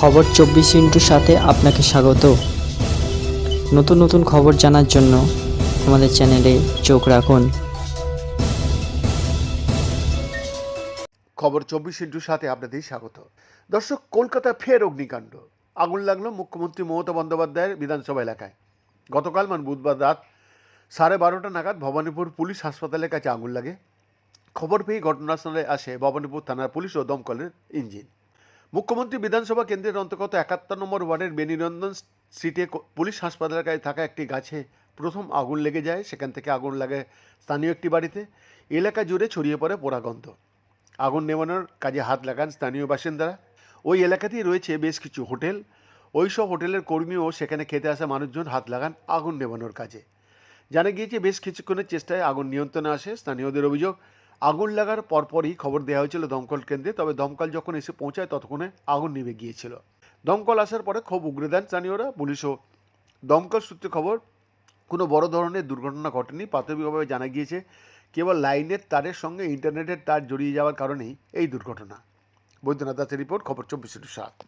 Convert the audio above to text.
খবর চব্বিশ ইন্টুর সাথে আপনাকে স্বাগত। নতুন নতুন খবর জানার জন্য আমাদের চ্যানেলে চোখ রাখুন। খবর চব্বিশ ইন্টুর সাথে আপনাদের স্বাগত। দর্শক, কলকাতা ফের অগ্নিকাণ্ড। আগুন লাগল মুখ্যমন্ত্রী মমতা বন্দ্যোপাধ্যায়ের বিধানসভা এলাকায়। গতকাল মানে বুধবার রাত সাড়ে বারোটা নাগাদ ভবানীপুর পুলিশ হাসপাতালের কাছে আগুন লাগে। খবর পেয়ে ঘটনাস্থলে আসে ভবানীপুর থানার পুলিশ ও দমকলের ইঞ্জিন। মুখ্যমন্ত্রী বিধানসভা কেন্দ্রের অন্তর্গত একাত্তর নম্বর ওয়ার্ডের বেনিরঞ্জন ক- পুলিশ হাসপাতালের কাছে থাকা একটি গাছে প্রথম আগুন লেগে যায়। সেখান থেকে আগুন লাগে স্থানীয় একটি বাড়িতে। এলাকা জুড়ে ছড়িয়ে পড়ে পোড়াগন্ধ আগুন নেভানোর কাজে হাত লাগান স্থানীয় বাসিন্দারা। ওই এলাকাতেই রয়েছে বেশ কিছু হোটেল। ওই সব হোটেলের কর্মীও সেখানে খেতে আসা মানুষজন হাত লাগান আগুন নেভানোর কাজে। জানা গিয়েছে, বেশ কিছুক্ষণের চেষ্টায় আগুন নিয়ন্ত্রণে আসে স্থানীয়দের অভিযোগ। আগুন লাগার পরপরই খবর দেওয়া হয়েছিল দমকল কেন্দ্রে, তবে দমকল যখন এসে পৌঁছায় ততক্ষণে আগুন নিভে গিয়েছিল। দমকল আসার পরে ক্ষোভ উগরে দেন স্থানীয়রা পুলিশও দমকল সূত্রে খবর, কোনো বড় ধরনের দুর্ঘটনা ঘটেনি। প্রাথমিকভাবে জানা গিয়েছে, কেবল লাইনের তারের সঙ্গে ইন্টারনেটের তার জড়িয়ে যাওয়ার কারণেই এই দুর্ঘটনা। বৈদ্যনাথ দাসের রিপোর্ট, খবর চব্বিশ সাত।